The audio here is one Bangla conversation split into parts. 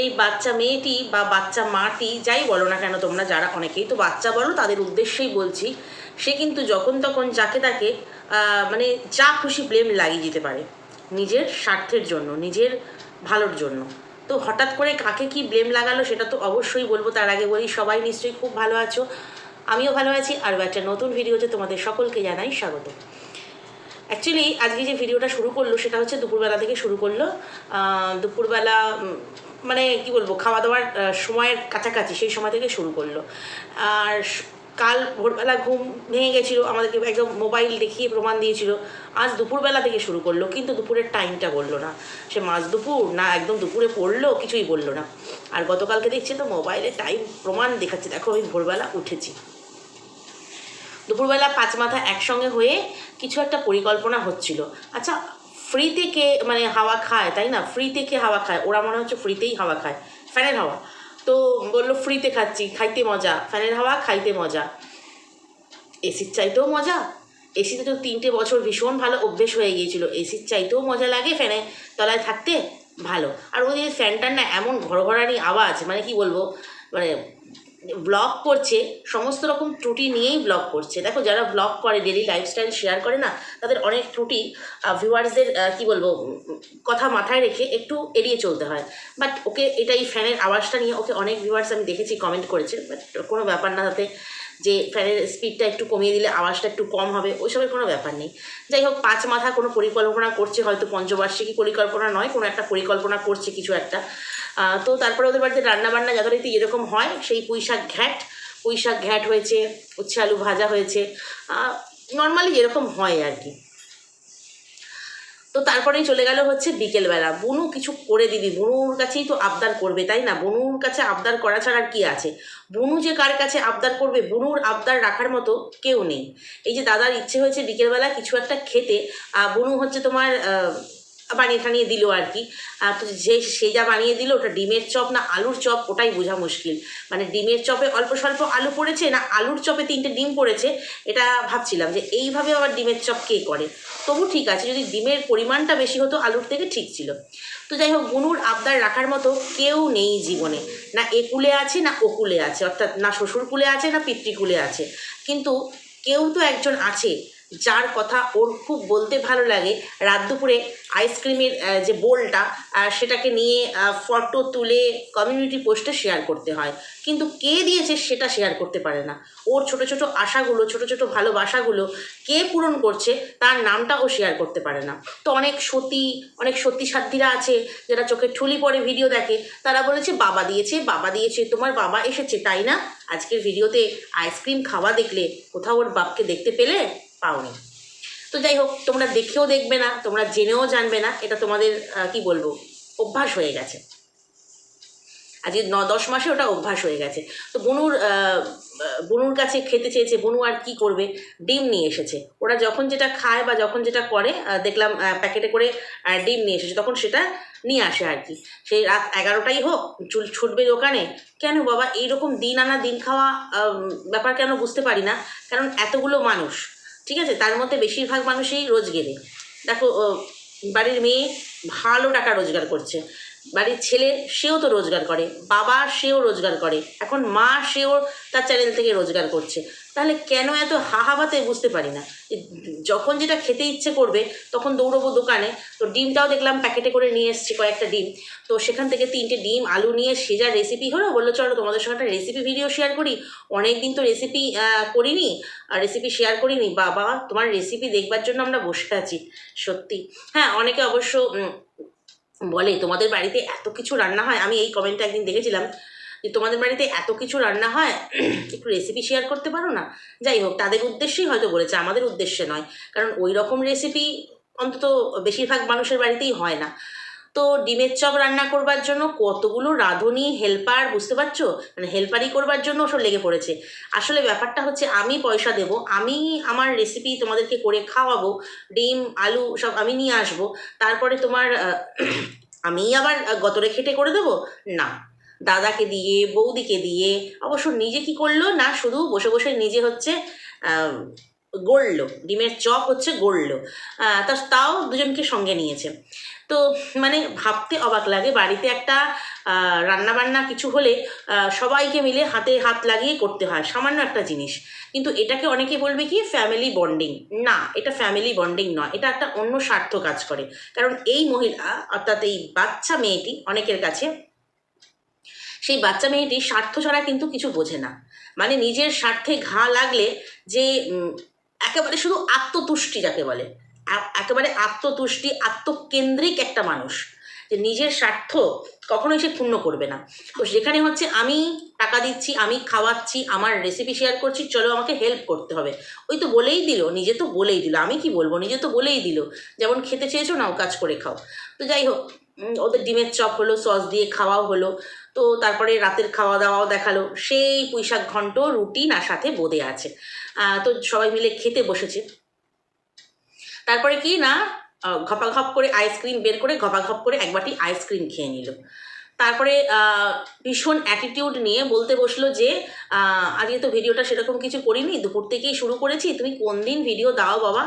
এই বাচ্চা মেয়েটি বা বাচ্চা মাটি, যাই বলো না কেন তোমরা যারা অনেকেই তো বাচ্চা বলো, তাদের উদ্দেশ্যেই বলছি, সে কিন্তু যখন তখন যাকে তাকে মানে যা খুশি ব্লেম লাগিয়ে যেতে পারে, নিজের স্বার্থের জন্য, নিজের ভালোর জন্য। তো হঠাৎ করে কাকে কি ব্লেম লাগালো সেটা তো অবশ্যই বলব, তার আগে বলি, সবাই নিশ্চয়ই খুব ভালো আছো, আমিও ভালো আছি আর একটা নতুন ভিডিওতে তোমাদের সকলকে জানাই স্বাগত। অ্যাকচুয়ালি আজকে যে ভিডিওটা শুরু করল, সেটা হচ্ছে দুপুরবেলা থেকে শুরু করল। দুপুরবেলা মানে কি বলব খাওয়া দাওয়ার সময়ের কাছাকাছি সেই সময় থেকে শুরু করল। আর কাল ভোরবেলা ঘুম ভেঙে গেছিল, আমাদেরকে একদম মোবাইল দেখিয়ে প্রমাণ দিয়েছিল। আজ দুপুরবেলা থেকে শুরু করল, কিন্তু দুপুরের টাইমটা বলল না। সে মাঝ দুপুর, না একদম দুপুরে পড়ল, কিছুই বলল না। আর গতকালকে দেখছি তো মোবাইলে টাইম প্রমাণ দেখাচ্ছে। দেখো, আমি ভোরবেলা উঠেছি। দুপুরবেলা পাঁচ মাথা একসঙ্গে হয়ে কিছু একটা পরিকল্পনা হচ্ছিল। আচ্ছা ফ্রিতে কে মানে হাওয়া খায়, তাই না? ফ্রিতে কে হাওয়া খায়? ওরা মনে হচ্ছে ফ্রিতেই হাওয়া খায়। ফ্যানের হাওয়া। তো বলল, ফ্রিতে খাচ্ছি, খাইতে মজা। ফ্যানের হাওয়া, খাইতে মজা। এসির চাইতেও মজা। এসিতে তো তিনটে বছর ভীষণ ভালো অভ্যেস হয়ে গিয়েছিল। এসির চাইতেও মজা লাগে ফ্যানে তলায় থাকতে ভালো। আর ওদের ফ্যানটার না এমন ঘরঘরানি আওয়াজ মানে কি বলব মানে ব্লগ করছে, সমস্ত রকম ত্রুটি নিয়েই ব্লগ করছে। দেখো, যারা ব্লগ করে ডেলি লাইফস্টাইল শেয়ার করে না, তাদের অনেক ত্রুটি ভিউয়ার্সদের কি বলব কথা মাথায় রেখে একটু এড়িয়ে চলতে হয়। বাট ওকে এটা এই ফ্যানের আওয়াজটা নিয়ে, ওকে অনেক ভিউয়ার্স আমি দেখেছি কমেন্ট করেছে বাট কোনো ব্যাপার না তাতে যে ফ্যানের স্পিডটা একটু কমিয়ে দিলে আওয়াজটা একটু কম হবে, ওইসবের কোনো ব্যাপার নেই। যাই হোক, পাঁচ মাথা কোনো পরিকল্পনা করছে হয়তো পঞ্চবার্ষিকী পরিকল্পনা নয়, কোনো একটা পরিকল্পনা করছে কিছু একটা। তো তারপরে ওদের বাড়িতে রান্নাবান্না যথারীতি এরকম হয়, সেই পুঁই শাক ঘ্যাট। পুঁই শাক ঘ্যাট হয়েছে, উচ্ছে আলু ভাজা হয়েছে। নর্মালি এরকম হয় আর কি। তো তারপরেই চলে গেল হচ্ছে বিকেলবেলা। বনু কিছু করে দিবি, বনুর কাছেই তো আবদার করবে, তাই না? বনুর কাছে আবদার করা ছাড়া আর কি আছে? বনু যে কার কাছে আবদার করবে, বনুর আবদার রাখার মতো কেউ নেই। এই যে দাদার ইচ্ছে হয়েছে বিকেলবেলা কিছু একটা খেতে বনু হচ্ছে তোমার বানিয়ে টানিয়ে দিল আর কি। তো যে সে যা বানিয়ে দিল, ওটা ডিমের চপ না আলুর চপ, ওটাই বোঝা মুশকিল। মানে ডিমের চপে অল্প স্বল্প আলু পড়েছে না আলুর চপে তিনটে ডিম পড়েছে, এটা ভাবছিলাম যে এইভাবে আবার ডিমের চপ কে করে? তবু ঠিক আছে, যদি ডিমের পরিমাণটা বেশি হতো আলুর থেকে ঠিক ছিল। তো যাই হোক, গুনুর আবদার রাখার মতো কেউ নেই জীবনে। না এ কুলে আছে, না ও কুলে আছে। অর্থাৎ না শ্বশুর কুলে আছে, না পিতৃকুলে আছে। কিন্তু কেউ তো একজন আছে যার কথা ওর খুব বলতে ভালো লাগে। রাত দুপুরে আইসক্রিমের যে বোলটা সেটাকে নিয়ে ফটো তুলে কমিউনিটি পোস্টে শেয়ার করতে হয়। কিন্তু কে দিয়েছে সেটা শেয়ার করতে পারে না। ওর ছোট ছোট আশাগুলো, ছোট ছোট ভালোবাসাগুলো কে পূরণ করছে তার নামটা ও শেয়ার করতে পারে না। তো অনেক সতী, অনেক সত্যি সাধ্যীরা আছে যারা চোখে ঠুলি পরে ভিডিও দেখে। তারা বলেছে, বাবা দিয়েছে বাবা দিয়েছে, তোমার বাবা এসেছে, তাই না? আজকের ভিডিওতে আইসক্রিম খাওয়া দেখলে কোথাও ওর বাপকে দেখতে পেলে? পাওনি। তো যাই হোক, তোমরা দেখেও দেখবে না, তোমরা জেনেও জানবে না, এটা তোমাদের কি বলব, অভ্যাস হয়ে গেছে। আজকে ন, দশ মাসে ওটা অভ্যাস হয়ে গেছে। তো বনুর বনুর কাছে খেতে চেয়েছে, বনু আর কি করবে? ডিম নিয়ে এসেছে। ওরা যখন যেটা খায় বা যখন যেটা করে দেখলাম প্যাকেটে করে ডিম নিয়ে এসেছে, তখন সেটা নিয়ে আসে আর কি। সেই রাত এগারোটাই হোক, চুল ছুটবে দোকানে, কেন বাবা, এইরকম দিন আনা দিন খাওয়া ব্যাপার কেন বুঝতে পারি না? কারণ এতগুলো মানুষ ঠিক আছে? তার মধ্যে বেশিরভাগ মানুষই রোজগেরে। দেখো বাড়ির মেয়ে ভালো টাকা রোজগার করছে। বাড়ির ছেলে, সেও তো রোজগার করে। বাবা, সেও রোজগার করে। এখন মা, সেও তার চ্যানেল থেকে রোজগার করছে। তাহলে কেন এত হাহাবাতে বুঝতে পারি না? যখন যেটা খেতে ইচ্ছে করবে, তখন দৌড়বো দোকানে। তো ডিমটাও দেখলাম প্যাকেটে করে নিয়ে এসেছি কয়েকটা ডিম। তো সেখান থেকে তিনটে ডিম, আলু নিয়ে সেজার রেসিপি হলো। বলল, চলো তোমাদের সঙ্গে একটা রেসিপি ভিডিও শেয়ার করি। অনেক দিন তো রেসিপি করিনি। আর রেসিপি শেয়ার করিনি। বাবা, তোমার রেসিপি দেখবার জন্য আমরা বসে আছি। সত্যি। হ্যাঁ অনেকে অবশ্য বলে, তোমাদের বাড়িতে এত কিছু রান্না হয়? আমি এই কমেন্টটা একদিন দেখেছিলাম, যে, তোমাদের বাড়িতে এত কিছু রান্না হয়? একটু রেসিপি শেয়ার করতে পারো না? যাই হোক, তাদের উদ্দেশ্যেই হয়তো বলেছে, আমাদের উদ্দেশ্যে নয়। কারণ ওই রকম রেসিপি অন্তত বেশিরভাগ মানুষের বাড়িতেই হয় না। তো ডিমের চপ রান্না করবার জন্য কতগুলো রাঁধুনি, হেল্পার, বুঝতে পারছ? মানে হেল্পারই করবার জন্য সব লেগে পড়েছে। আসলে ব্যাপারটা হচ্ছে আমি পয়সা দেব, আমি আমার রেসিপি তোমাদেরকে করে খাওয়াবো, ডিম, আলু সব আমি নিয়ে আসব, তারপরে তোমার আমি আবার গতরে খেটে করে দেবো? না। দাদাকে দিয়ে, বৌদিকে দিয়ে, অবশ্য নিজে কি করল না, শুধু বসে বসে নিজে হচ্ছে গড়লো, ডিমের চপ হচ্ছে গড়লো। তা তাও দুজনকে সঙ্গে নিয়েছে। তো মানে ভাবতে অবাক লাগে, বাড়িতে একটা রান্না বান্না কিছু হলে সবাইকে মিলে হাতে হাত লাগিয়ে করতে হয়, সামান্য একটা জিনিস। কিন্তু এটাকে অনেকে বলবে কি ফ্যামিলি বন্ডিং না, এটা ফ্যামিলি বন্ডিং নয়, এটা একটা অন্য স্বার্থ কাজ করে। কারণ এই মহিলা, অর্থাৎ এই বাচ্চা মেয়েটি, অনেকের কাছে, সেই বাচ্চা মেয়েটি স্বার্থ ছাড়া কিন্তু কিছু বোঝে না। মানে নিজের স্বার্থে ঘা লাগলে যে একেবারে শুধু আত্মতুষ্টি যাকে বলে। একেবারে আত্মতুষ্টি, আত্মকেন্দ্রিক একটা মানুষ যে নিজের স্বার্থ কখনোই সে ক্ষুণ্ণ করবে না। তো যেখানে হচ্ছে আমি টাকা দিচ্ছি, আমি খাওয়াচ্ছি, আমার রেসিপি শেয়ার করছি, চলো আমাকে হেল্প করতে হবে। ওই তো বলেই দিল, নিজে তো বলেই দিল। আমি কি বলব? নিজে তো বলেই দিল। যেমন খেতে চেয়েছো, নাও কাজ করে খাও। তো যাই হোক ওদের ডিমের চপ হলো সস দিয়ে খাওয়াও হলো। তো তারপরে রাতের খাওয়া দাওয়াও দেখাল। সেই পুঁইশাক ঘন্ট, রুটি না, সাথে বোঁদে আছে। তো সবাই মিলে খেতে বসেছে। তারপরে কি না ঘপাঘপ করে আইসক্রিম বের করে ঘপাঘপ করে এক বাটি আইসক্রিম খেয়ে নিল। তারপরে ভীষণ অ্যাটিটিউড নিয়ে বলতে বসল যে আজকে তো ভিডিওটা সেরকম কিছু করিনি, দুপুর থেকেই শুরু করেছি, তুমি কোন দিন ভিডিও দাও বাবা?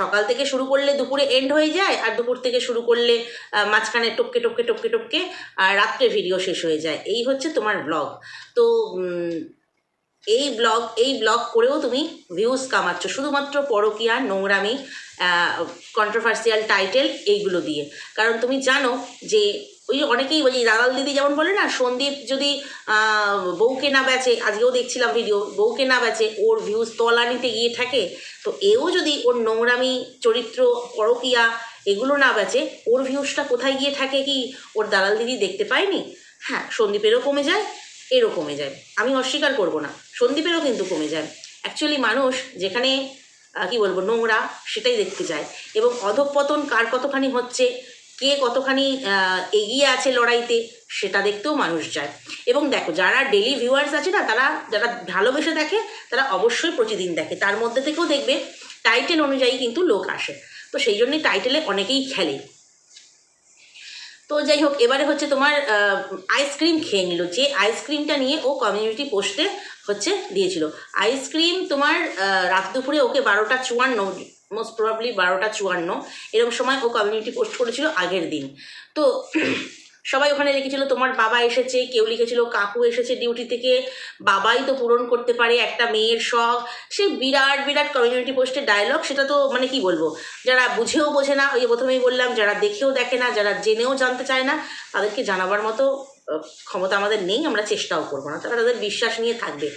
সকাল থেকে শুরু করলে দুপুরে এন্ড হয়ে যায় আর দুপুর থেকে শুরু করলে মাঝখানে টপকে টপকে টপকে টপকে আর রাত্রে ভিডিও শেষ হয়ে যায়। এই হচ্ছে তোমার ব্লগ তো এই ব্লগ এই ব্লগ করেও তুমি ভিউজ কামাচ্ছ। শুধুমাত্র পরকিয়া, নোংরামি কন্ট্রোভার্সিয়াল টাইটেল এইগুলো দিয়ে। কারণ তুমি জানো যে ওই অনেকেই বলি দাদাল দিদি যেমন বলে না, সন্দীপ যদি বউকে না বেচে, আজকেও দেখছিলাম ভিডিও বউকে না বেচে ওর ভিউজ তলানিতে গিয়ে থাকে তো এও যদি ওর নোংরামি, চরিত্র, পরকীয়া এগুলো না বেচে, ওর ভিউজটা কোথায় গিয়ে থাকে কি ওর দালাল দিদি দেখতে পায়নি? হ্যাঁ সন্দীপেরও কমে যায়, এরও কমে যায়। আমি অস্বীকার করব না, সন্দীপেরও কিন্তু কমে যায়। অ্যাকচুয়ালি মানুষ যেখানে কি বলব, নোংরা সেটাই দেখতে যায় এবং অধঃপতন কার কতখানি হচ্ছে কে কতখানি এগিয়ে আছে লড়াইতে, সেটা দেখতেও মানুষ যায়। এবং দেখো, যারা ডেলি ভিউয়ার্স আছে না, তারা, যারা ভালোবেসে দেখে, তারা অবশ্যই প্রতিদিন দেখে। তার মধ্যে থেকেও দেখবে টাইটেল অনুযায়ী কিন্তু লোক আসে। তো সেই জন্যই টাইটেলে অনেকেই খেলে। তো যাই হোক, এবারে হচ্ছে তোমার আইসক্রিম খেয়ে নিল। যে আইসক্রিমটা নিয়ে ও কমিউনিটি পোস্টে হচ্ছে দিয়েছিল। আইসক্রিম তোমার রাত দুপুরে ওকে বারোটা চুয়ান্ন মোস্ট প্রবাবলি বারোটা চুয়ান্ন। এরকম সময় ও কমিউনিটি পোস্ট করেছিল আগের দিন। তো সবাই ওখানে লিখেছিল, তোমার বাবা এসেছে। কেউ লিখেছিল, কাকু এসেছে ডিউটি থেকে। বাবাই তো পূরণ করতে পারে, একটা মেয়ের শখ। সে বিরাট বিরাট কমিউনিটি পোস্টের ডায়লগ সেটা তো মানে কি বলব? যারা বুঝেও বোঝে না, ওই প্রথমেই বললাম, যারা দেখেও দেখে না, যারা জেনেও জানতে চায় না, তাদেরকে জানাবার মতো ক্ষমতা আমাদের নেই, আমরা চেষ্টাও করব না। তারা তাদের বিশ্বাস নিয়ে থাকবে।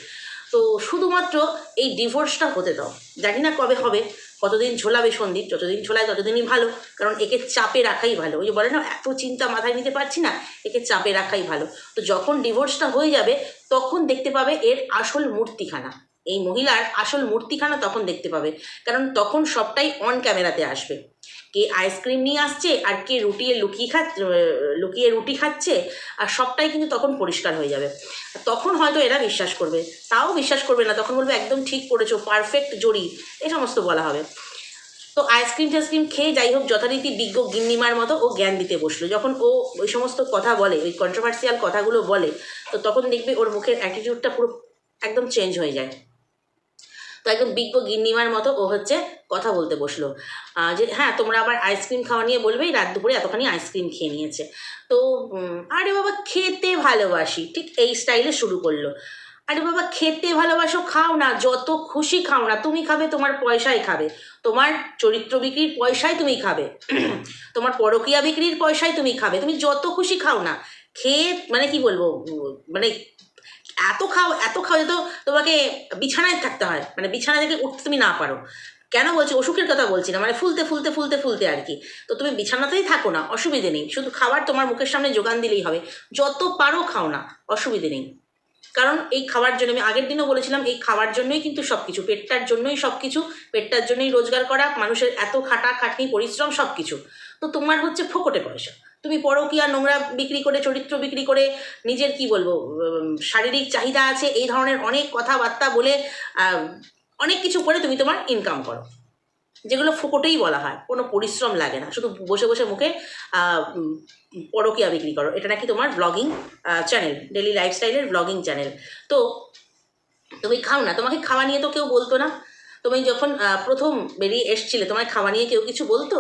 তো শুধুমাত্র এই ডিভোর্সটা হতে দাও। জানি না কবে হবে কতদিন ঝোলাবে সন্দীপ? যতদিন ঝোলায় ততদিনই ভালো। কারণ একে চাপে রাখাই ভালো। ওই যে বলে না, এত চিন্তা মাথায় নিতে পারছি না, একে চাপে রাখাই ভালো। তো যখন ডিভোর্সটা হয়ে যাবে, তখন দেখতে পাবে এর আসল মূর্তিখানা। এই মহিলার আসল মূর্তিখানা তখন দেখতে পাবে। কারণ তখন সবটাই অন ক্যামেরাতে আসবে। কে আইসক্রিম নিয়ে আসছে আর কে রুটিয়ে লুকিয়ে খাচ্ছে লুকিয়ে রুটি খাচ্ছে আর সবটাই কিন্তু তখন পরিষ্কার হয়ে যাবে। তখন হয়তো এরা বিশ্বাস করবে। তাও বিশ্বাস করবে না। তখন বলবে, একদম ঠিক করেছ পারফেক্ট জড়ি এই সমস্ত বলা হবে। তো আইসক্রিম টাইসক্রিম খেয়ে যাই হোক, যথারীতি বিজ্ঞ গিন্নিমার মতো ও জ্ঞান দিতে বসল। যখন ও ওই সমস্ত কথা বলে, ওই কন্ট্রোভার্সিয়াল কথাগুলো বলে, তো তখন দেখবে ওর মুখের অ্যাটিটিউডটা পুরো একদম চেঞ্জ হয়ে যায়। তো একদম বিজ্ঞ গিন্নিমার মতো ও হচ্ছে কথা বলতে বসল। যে হ্যাঁ তোমরা আবার আইসক্রিম খাওয়া নিয়ে বলবেই, রাত দুপুরে এতখানি আইসক্রিম খেয়ে নিয়েছে। তো আরে বাবা, খেতে ভালোবাসি। ঠিক এই স্টাইলে শুরু করল। আরে বাবা, খেতে ভালোবাসো, খাও না, যত খুশি খাও না, তুমি খাবে, তোমার পয়সায় খাবে। তোমার চরিত্র বিক্রির পয়সায় তুমি খাবে। তোমার পরকিয়া বিক্রির পয়সায় তুমি খাবে। তুমি যত খুশি খাও না, খেয়ে মানে কি বলব মানে এত খাও এত খাও তো তোমাকে বিছানায় থাকতে হয়। মানে বিছানা থেকে উঠতে তুমি না পারো। কেন বলছি? অসুখের কথা বলছি না। মানে ফুলতে ফুলতে ফুলতে ফুলতে আর কি। তো তুমি বিছানাতেই থাকো না, অসুবিধে নেই। শুধু খাবার তোমার মুখের সামনে যোগান দিলেই হবে। যত পারো খাও না, অসুবিধে নেই। কারণ এই খাওয়ার জন্য আমি আগের দিনও বলেছিলাম, এই খাওয়ার জন্যই কিন্তু সব কিছু পেটটার জন্যই সব কিছু পেটটার জন্যই রোজগার করা, মানুষের এত খাটা খাটনি, পরিশ্রম সব কিছু তো তোমার হচ্ছে ফোকটে পয়সা। তুমি পরকীয়া নোংরা বিক্রি করে, চরিত্র বিক্রি করে নিজের কি বলব শারীরিক চাহিদা আছে, এই ধরনের অনেক কথাবার্তা বলে অনেক কিছু করে তুমি তোমার ইনকাম করো। যেগুলো ফুকোটেই বলা হয়, কোনো পরিশ্রম লাগে না, শুধু বসে বসে মুখে পরকীয়া বিক্রি করো। এটা নাকি তোমার ব্লগিং চ্যানেল ডেলি লাইফস্টাইলের ব্লগিং চ্যানেল তো তুমি খাও না, তোমাকে খাওয়া নিয়ে তো কেউ বলতো না। তুমি যখন প্রথম বেরিয়ে এসছিলে তোমার খাওয়া নিয়ে কেউ কিছু বলতো?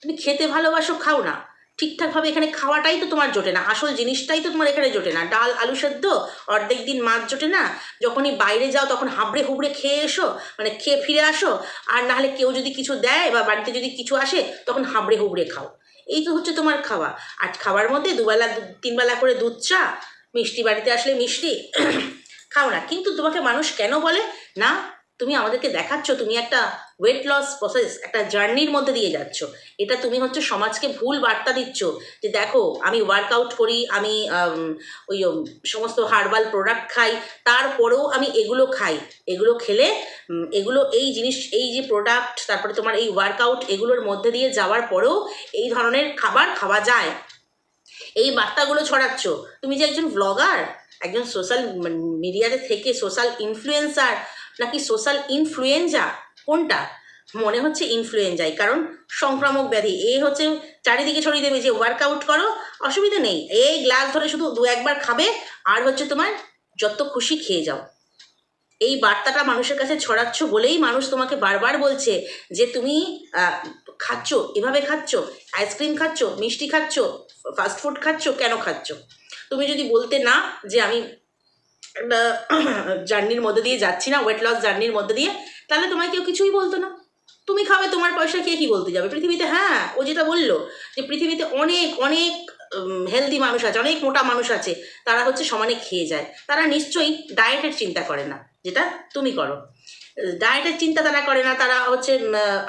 তুমি খেতে ভালোবাসো, খাও না। ঠিকঠাকভাবে এখানে খাওয়াটাই তো তোমার জোটে না, আসল জিনিসটাই তো তোমার এখানে জোটে না। ডাল, আলু সেদ্ধ, অর্ধেক দিন মাছ জোটে না, যখনই বাইরে যাও তখন হাবড়ে হুবড়ে খেয়ে এসো মানে খেয়ে ফিরে আসো, আর নাহলে কেউ যদি কিছু দেয় বা বাড়িতে যদি কিছু আসে তখন হাবড়ে হুবড়ে খাও। এই তো হচ্ছে তোমার খাওয়া। আর খাওয়ার মধ্যে দুবেলা, তিনবেলা করে দুধ চা, মিষ্টি বাড়িতে আসলে মিষ্টি, খাও না। কিন্তু তোমাকে মানুষ কেন বলে? না তুমি আমাদেরকে দেখাচ্ছ, তুমি একটা ওয়েট লস প্রসেস একটা জার্নির মধ্যে দিয়ে যাচ্ছ। এটা তুমি হচ্ছে সমাজকে ভুল বার্তা দিচ্ছ যে দেখো, আমি ওয়ার্কআউট করি, আমি ওই সমস্ত হার্বাল প্রোডাক্ট খাই, তারপরেও আমি এগুলো খাই। এগুলো খেলে এগুলো এই জিনিস, এই যে প্রোডাক্ট তারপরে তোমার এই ওয়ার্কআউট এগুলোর মধ্যে দিয়ে যাওয়ার পরেও এই ধরনের খাবার খাওয়া যায়। এই বার্তাগুলো ছড়াচ্ছ। তুমি যে একজন ব্লগার একজন সোশ্যাল মিডিয়াতে থেকে সোশ্যাল ইনফ্লুয়েন্সার নাকি সোশ্যাল ইনফ্লুয়েঞ্জা কোনটা? মনে হচ্ছে ইনফ্লুয়েঞ্জাই কারণ সংক্রামক ব্যাধি। এ হচ্ছে চারিদিকে ছড়িয়ে দেবে যে ওয়ার্কআউট করো, অসুবিধা নেই। এই গ্লাস ধরে শুধু দু একবার খাবে, আর হচ্ছে তোমার যত খুশি খেয়ে যাও। এই বার্তাটা মানুষের কাছে ছড়াচ্ছ বলেই মানুষ তোমাকে বারবার বলছে যে তুমি খাচ্ছ, এভাবে খাচ্ছ আইসক্রিম খাচ্ছ, মিষ্টি খাচ্ছ ফাস্ট ফুড খাচ্ছ, কেন খাচ্ছ? তুমি যদি বলতে না যে আমি একটা জার্নির মধ্যে দিয়ে যাচ্ছি না ওয়েট লস জার্নির মধ্যে দিয়ে, তাহলে তোমায় কেউ কিছুই বলতো না। তুমি খাবে, তোমার পয়সা কে কি বলতে যাবে? পৃথিবীতে হ্যাঁ ও যেটা বলল যে পৃথিবীতে অনেক অনেক হেলদি মানুষ আছে, অনেক মোটা মানুষ আছে, তারা হচ্ছে সমানে খেয়ে যায়। তারা নিশ্চয়ই ডায়েটের চিন্তা করে না, যেটা তুমি করো। ডায়েটের চিন্তা তারা করে না, তারা হচ্ছে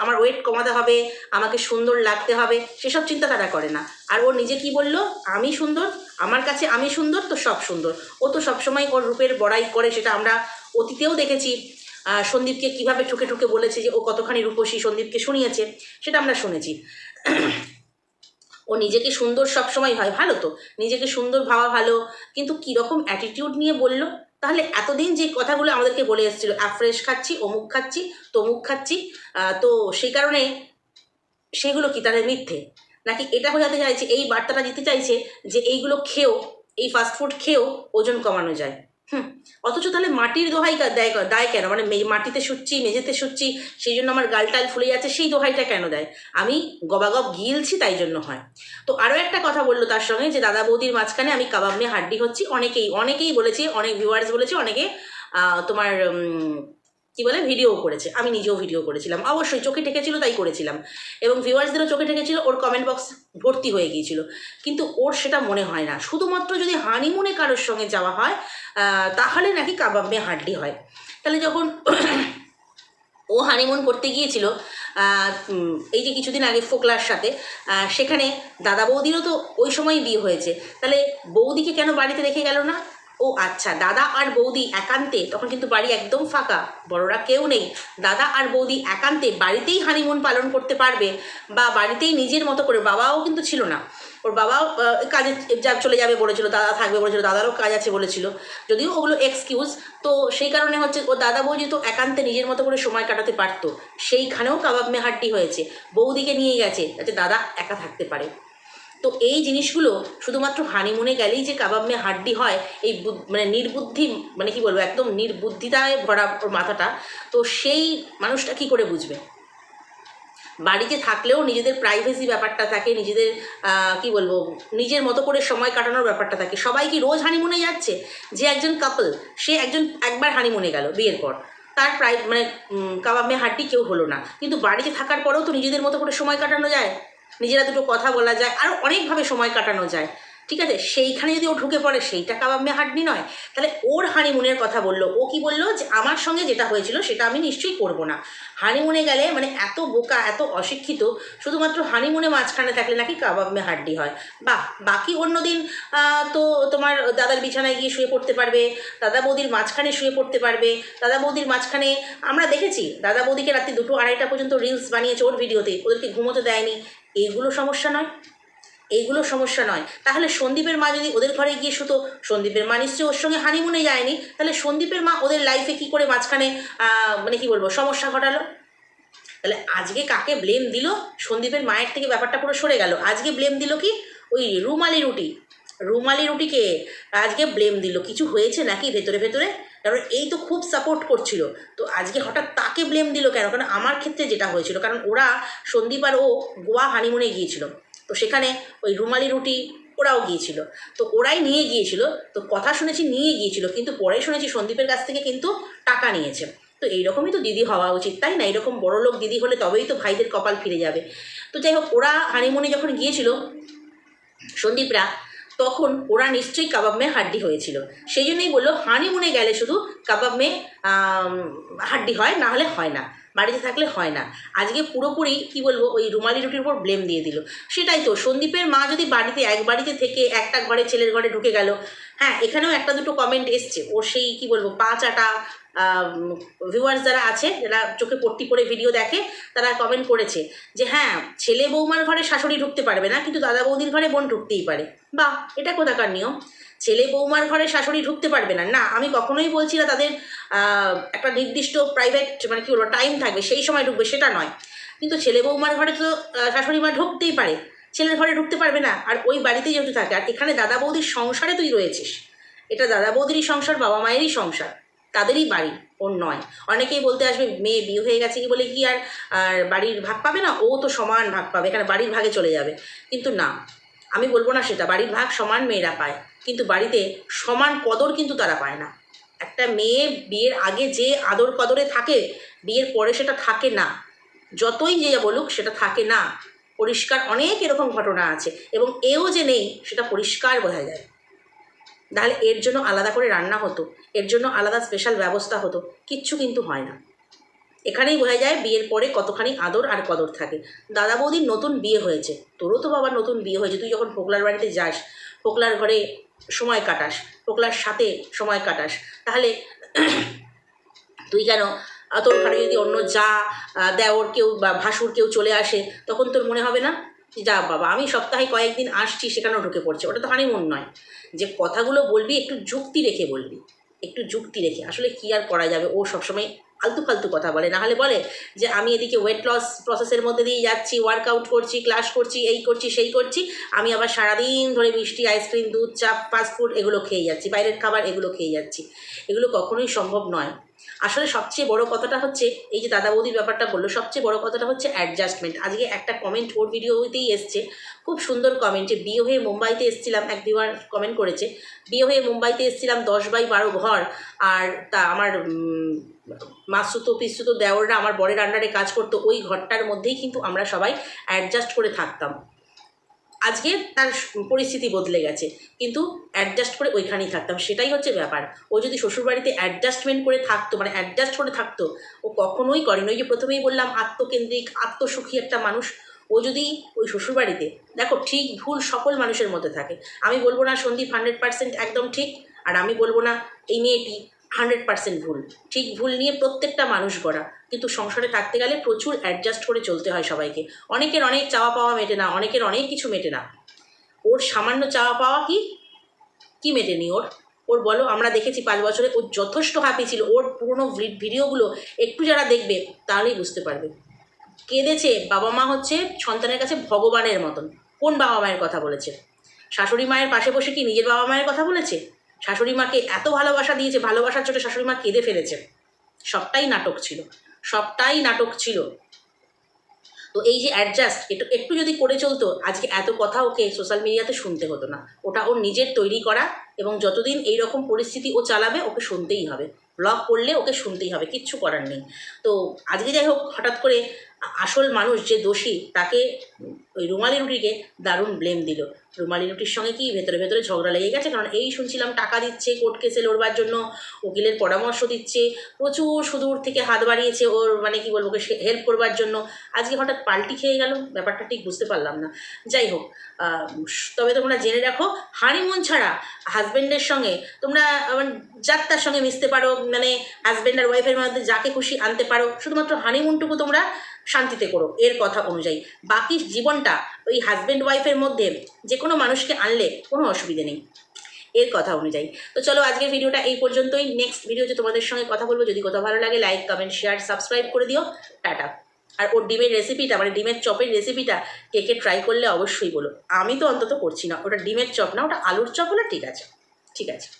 আমার ওয়েট কমাতে হবে, আমাকে সুন্দর লাগতে হবে, সেসব চিন্তা তারা করে না। আর ও নিজে কি বলল? আমি সুন্দর, আমার কাছে আমি সুন্দর, তো সব সুন্দর। ও তো সবসময় ওর রূপের বড়াই করে, সেটা আমরা অতীতেও দেখেছি। সন্দীপকে কীভাবে ঠুকে ঠুকে বলেছে যে, ও কতখানি রূপসী সন্দীপকে শুনিয়েছে, সেটা আমরা শুনেছি। ও নিজেকে সুন্দর সবসময় হয়, ভালো তো? নিজেকে সুন্দর ভাবা ভালো, কিন্তু কীরকম অ্যাটিটিউড নিয়ে বলল? তাহলে এতদিন যে কথাগুলো আমাদেরকে বলে এসেছিল অ্যাফ্রেশ খাচ্ছি, অমুক খাচ্ছি, তমুক খাচ্ছি তো সেই কারণে সেগুলো কি তাদের মিথ্যে? নাকি এটা বোঝাতে চাইছে, এই বার্তাটা দিতে চাইছে যে এইগুলো খেয়েও এই ফাস্টফুড খেয়েও ওজন কমানো যায়। হুম, অথচ তাহলে মাটির দোহাই দেয় দায় কেন? মানে মাটিতে শুচ্ছি, মেঝেতে শুচ্ছি, সেই জন্য আমার গালটাল ফুলে যাচ্ছে, সেই দোহাইটা কেন দেয়? আমি গবাগব গিলছি তাই জন্য হয়। তো আরও একটা কথা বলল তার সঙ্গে, যে দাদা বৌদির মাঝখানে আমি কাবাব নিয়ে হাড্ডি হচ্ছি। অনেকেই অনেকেই বলেছে, অনেক ভিউয়ার্স বলেছে, অনেকে তোমার কি বলে? ভিডিও করেছে। আমি নিজেও ভিডিও করেছিলাম। অবশ্যই চোখে ঠেকেছিল, তাই করেছিলাম। এবং ভিউয়ার্সদেরও চোখে ঠেকেছিল, ওর কমেন্ট বক্স ভর্তি হয়ে গিয়েছিল। কিন্তু ওর সেটা মনে হয় না। শুধুমাত্র যদি হানিমুনে কারোর সঙ্গে যাওয়া হয় তাহলে নাকি কাবাব হাড্ডি হয়। তাহলে যখন ও হানিমুন করতে গিয়েছিল এই যে কিছুদিন আগে ফোকলার সাথে সেখানে দাদা বৌদিরও তো ওই সময় বিয়ে হয়েছে। তাহলে বৌদিকে কেন বাড়িতে রেখে গেল না? ও আচ্ছা দাদা আর বৌদি একান্তে, তখন কিন্তু বাড়ি একদম ফাঁকা, বড়রা কেউ নেই। দাদা আর বৌদি একান্তে, বাড়িতেই হানিমুন পালন করতে পারবে, বা বাড়িতেই নিজের মতো করে, বাবাও কিন্তু ছিল না। ওর বাবাও কাজে যা, চলে যাবে বলেছিল, দাদা থাকবে বলেছিল, দাদারও কাজ আছে বলেছিল। যদিও ওগুলো এক্সকিউজ তো সেই কারণে হচ্ছে, ও দাদা বৌদি তো একান্তে নিজের মতো করে সময় কাটাতে পারতো। সেইখানেও কাবাব মেহাড্ডি হয়েছে। বৌদিকে নিয়ে গেছে, যাতে দাদা একা থাকতে পারে। তো এই জিনিসগুলো শুধুমাত্র হানিমুনে গেলেই যে কাবাব মে হাড্ডি হয়, এই মানে নির্বুদ্ধি মানে কি বলব, একদম নির্বুদ্ধিতায় ভরা ওর মাথাটা, তো সেই মানুষটা কি করে বুঝবে? বাড়িতে থাকলেও নিজেদের প্রাইভেসি ব্যাপারটা থাকে, নিজেদের কি বলব, নিজের মতো করে সময় কাটানোর ব্যাপারটা থাকে। সবাই কি রোজ হানিমুনে যাচ্ছে? যে একজন কাপল সে একজন, একবার হানিমুনে গেল বিয়ের পর। তার প্রায় মানে কাবাব মে হাড্ডি কেউ হলো না। কিন্তু বাড়িতে থাকার পরেও তো নিজেদের মতো করে সময় কাটানো যায়। নিজেরা দুটো কথা বলা যায় আর অনেকভাবে সময় কাটানো যায়। ঠিক আছে? সেইখানে যদি ও ঢুকে পড়ে, সেইটা কাবাব মে হাড্ডি নয়। তাহলে ওর হানিমুনের কথা বলল। ও কি বলল যে, আমার সঙ্গে যেটা হয়েছিল, সেটা আমি নিশ্চয়ই করব না। হানিমুনে গেলে মানে এত বোকা, এত অশিক্ষিত, শুধুমাত্র হানিমুনে মাঝখানে থাকলে নাকি কাবাব মে হাড্ডি হয়। বাহ! বাকি অন্য দিন তো তোমার দাদার বিছানায় গিয়ে শুয়ে পড়তে পারবে, দাদা বৌদির মাঝখানে শুয়ে পড়তে পারবে, দাদা বৌদির মাঝখানে, আমরা দেখেছি, দাদা বৌদিকে রাত্রি দুটো আড়াইটা পর্যন্ত রিলস বানিয়েছে ওর ভিডিওতে ওদেরকে ঘুমোতে দেয়নি। এইগুলো সমস্যা নয়। এইগুলো সমস্যা নয়। তাহলে সন্দীপের মা যদি ওদের ঘরে গিয়ে শুতো, সন্দীপের মা নিশ্চয়ই ওর সঙ্গে হানিমুনে যায়নি। তাহলে সন্দীপের মা ওদের লাইফে কি করে মাঝখানে মানে কি বলব, সমস্যা ঘটালো? তাহলে আজকে কাকে ব্লেম দিল? সন্দীপের মায়ের থেকে ব্যাপারটা পুরো সরে গেল। আজকে ব্লেম দিল কি? ওই রুমালি রুটি। রুমালি রুটিকে আজকে ব্লেম দিল। কিছু হয়েছে নাকি ভেতরে ভেতরে? কারণ এই তো খুব সাপোর্ট করছিল। তো আজকে হঠাৎ তাকে ব্লেম দিল কেন? কারণ আমার ক্ষেত্রে যেটা হয়েছিল, কারণ ওরা সন্দীপ আর ও গোয়া হানিমুনে গিয়েছিল। তো সেখানে ওই রুমালি রুটি ওরাও গিয়েছিল। তো ওরাই নিয়ে গিয়েছিল, তো কথা শুনেছি নিয়ে গিয়েছিল, কিন্তু পরে শুনেছি সন্দীপের কাছ থেকে কিন্তু টাকা নিয়েছে। তো এইরকমই তো দিদি হওয়া উচিত, তাই না? এরকম বড় লোক দিদি হলে তবেই তো ভাইদের কপাল ফিরে যাবে। তো যাই হোক, ওরা হানিমুনে যখন গিয়েছিল, সন্দীপরা তখন ওরা নিশ্চয়ই কাবাব মে হাড্ডি হয়েছিল। সেই জন্যই বলল হানিমুনে গেলে শুধু কাবাব মে আম, হাড্ডি হয় না হলে হয় না। বাড়িতে থাকলে হয় না। আজকে পুরোপুরি কি বলব ওই রুমালি রুটির উপর ব্লেম দিয়ে দিল। সেটাই তো সন্দীপের মা যদি বাড়িতে এক বাড়িতে থেকে একটা ঘরে ছেলের ঘরে ঢুকে গেল হ্যাঁ এখানেও একটা দুটো কমেন্ট এসছে। ওর সেই কি বলব পা চাটা ভিউয়ার্স যারা আছে, যারা চোখে পট্টি করে ভিডিও দেখে, তারা কমেন্ট করেছে যে হ্যাঁ ছেলে বৌমার ঘরে শাশুড়ি ঢুকতে পারবে না, কিন্তু দাদা বৌদির ঘরে বোন ঢুকতেই পারে। বা এটা কোথাকার নিয়ম? ছেলে বৌমার ঘরে শাশুড়ি ঢুকতে পারবে না। না, আমি কখনোই বলছি না তাদের একটা নির্দিষ্ট প্রাইভেট মানে কি বলব টাইম থাকবে, সেই সময় ঢুকবে, সেটা নয়। কিন্তু ছেলে বৌমার ঘরে তো শাশুড়ি মা ঢুকতেই পারে। ছেলের ঘরে ঢুকতে পারবে না, আর ওই বাড়িতেই যেহেতু থাকে, আর এখানে দাদা বৌদির সংসারে তুই রয়েছিস। এটা দাদা বৌদিরই সংসার, বাবা মায়েরই সংসার। তাদেরই বাড়ি, ওর নয়। অনেকেই বলতে আসবে, মেয়ে বিয়ে হয়ে গেছে কি বলে কি আর আর বাড়ির ভাগ পাবে না? ও তো সমান ভাগ পাবে, এখানে বাড়ির ভাগে চলে যাবে। কিন্তু না, আমি বলব না সেটা, বাড়ির ভাগ সমান মেয়েরা পায়, কিন্তু বাড়িতে সমান কদর কিন্তু তারা পায় না। একটা মেয়ে বিয়ের আগে যে আদর কদরে থাকে, বিয়ের পরে সেটা থাকে না। যতই যে যা বলুক, সেটা থাকে না। পরিষ্কার অনেক এরকম ঘটনা আছে, এবং এও যে নেই, সেটা পরিষ্কার বোঝা যায়। তাহলে এর জন্য আলাদা করে রান্না হতো, এর জন্য আলাদা স্পেশাল ব্যবস্থা হতো, কিচ্ছু কিন্তু হয় না। এখানেই বোঝা যায় বিয়ের পরে কতখানি আদর আর কদর থাকে। দাদা বৌদির নতুন বিয়ে হয়েছে, তোরও তো বাবার নতুন বিয়ে হয়েছে, তুই যখন ফোকলার বাড়িতে যাস, ফোকলার ঘরে সময় কাটাস, ফোকলার সাথে সময় কাটাস, তাহলে তুই কেন তোর ঘরে যদি অন্য যা দেওর কেউ বা ভাসুর কেউ চলে আসে, তখন তোর মনে হবে না যে বাবা, আমি সপ্তাহে কয়েকদিন আসছি, সেখানেও ঢুকে পড়ছে। ওটা তো হানিমুন নয়। যে কথাগুলো বলবি, একটু যুক্তি রেখে বলবি। একটু যুক্তি রেখে। আসলে কি আর করা যাবে? ও সবসময় ফালতু ফালতু কথা বলে। না হলে বলে যে, আমি এদিকে ওয়েট লস প্রসেসের মধ্যে দিয়ে যাচ্ছি ওয়ার্কআউট করছি ক্লাস করছি, এই করছি, সেই করছি। আমি আবার সারাদিন ধরে মিষ্টি আইসক্রিম দুধ চাপ ফাস্টফুড এগুলো খেয়ে যাচ্ছি। বাইরের খাবার এগুলো খেয়ে যাচ্ছি। এগুলো কখনোই সম্ভব নয়। আসলে সবচেয়ে বড় কথাটা হচ্ছে, এই যে দাদা বৌদির ব্যাপারটা বলল, সবচেয়ে বড় কথাটা হচ্ছে অ্যাডজাস্টমেন্ট আজকে একটা কমেন্ট ওর ভিডিওতেই এসছে, খুব সুন্দর কমেন্ট যে, বিয়ে হয়ে মুম্বাইতে এসেছিলাম, এক ভিউয়ার কমেন্ট করেছে, বিয়ে হয়ে মুম্বাইতে এসেছিলাম দশ বাই বারো ঘর, আর তা আমার মাসুতো পিসুতো দেওররা আমার বরের আন্ডারে কাজ করতো, ওই ঘরটার মধ্যেই কিন্তু আমরা সবাই অ্যাডজাস্ট করে থাকতাম। আজকে তার পরিস্থিতি বদলে গেছে। কিন্তু অ্যাডজাস্ট করে ওইখানেই থাকতাম। সেটাই হচ্ছে ব্যাপার। ও যদি শ্বশুরবাড়িতে অ্যাডজাস্টমেন্ট করে থাকতো মানে অ্যাডজাস্ট করে থাকতো, ও কখনোই করেনি। ওই যে প্রথমেই বললাম, আত্মকেন্দ্রিক, আত্মসুখী একটা মানুষ। ও যদি ওই শ্বশুরবাড়িতে, দেখো ঠিক ভুল সকল মানুষের মধ্যে থাকে। আমি বলব না সন্দীপ হান্ড্রেড পার্সেন্ট একদম ঠিক, আর আমি বলব না এই মেয়েটি হান্ড্রেড পার্সেন্ট ভুল। ঠিক ভুল নিয়ে প্রত্যেকটা মানুষ গড়া। কিন্তু সংসারে থাকতে গেলে প্রচুর অ্যাডজাস্ট করে চলতে হয় সবাইকে। অনেকের অনেক চাওয়া পাওয়া মেটে না, অনেকের অনেক কিছু মেটে না। ওর সামান্য চাওয়া পাওয়া কি? কি মেটেনি ওর? ওর বলো, আমরা দেখেছি পাঁচ বছরে ও যথেষ্ট হ্যাপি ছিল। ওর পুরনো ভিডিওগুলো একটু যারা দেখবে তাহলেই বুঝতে পারবে। কেঁদেছে বাবা মা হচ্ছে সন্তানের কাছে ভগবানের মতন। কোন বাবা মায়ের কথা বলেছে? শাশুড়ি মায়ের পাশে বসে কি নিজের বাবা মায়ের কথা বলেছে? শাশুড়ি মাকে এত ভালোবাসা দিয়েছে, ভালোবাসার চোটে শাশুড়ি মা কেঁদে ফেলেছে। সবটাই নাটক ছিল, সবটাই নাটক ছিল। তো এই যে অ্যাডজাস্ট একটু একটু যদি করে চলতো, আজকে এত কথা ওকে সোশ্যাল মিডিয়াতে শুনতে হতো না। ওটা ওর নিজের তৈরি করা এবং যতদিন এই রকম পরিস্থিতি ও চালাবে, ওকে শুনতেই হবে। ব্লগ করলে ওকে শুনতেই হবে, কিচ্ছু করার নেই। তো আজকে যাই হোক, হঠাৎ করে আসল মানুষ যে দোষী, তাকে ওই রুমালি রুটিকে দারুণ ব্লেম দিল। রুমালি রুটির সঙ্গে কি ভেতরে ভেতরে ঝগড়া লেগে গেছে? কারণ এই শুনছিলাম, টাকা দিচ্ছে কোর্ট কেসে লড়বার জন্য, উকিলের পরামর্শ দিচ্ছে, প্রচুর সুদূর থেকে হাত বাড়িয়েছে ওর মানে কি বলব হেল্প করবার জন্য। আজকে হঠাৎ পাল্টি খেয়ে গেল, ব্যাপারটা ঠিক বুঝতে পারলাম না। যাই হোক তবে তোমরা জেনে রাখো হানিমুন ছাড়া হাজব্যান্ডের সঙ্গে তোমরা যাত্রার সঙ্গে মিশতে পারো মানে হাজব্যান্ড আর ওয়াইফের মধ্যে যাকে খুশি আনতে পারো। শুধুমাত্র হানিমুনটুকু তোমরা শান্তিতে করো এর কথা অনুযায়ী। বাকি জীবনটা ওই হাজব্যান্ড ওয়াইফের মধ্যে যে কোনো মানুষকে আনলে কোনো অসুবিধে নেই। এর কথা অনুযায়ী। তো চলো আজকের ভিডিওটা এই পর্যন্তই। নেক্সট ভিডিওতে তোমাদের সঙ্গে কথা বলব। যদি কোথাও ভালো লাগে লাইক কমেন্ট শেয়ার সাবস্ক্রাইব করে দিও। টাটা। আর ওর ডিমের রেসিপিটা মানে ডিমের চপের রেসিপিটা কে কে ট্রাই করলে অবশ্যই বলো। আমি তো অন্তত করছি না। ওটা ডিমের চপ না, ওটা আলুর চপ হলে ঠিক আছে। ঠিক আছে।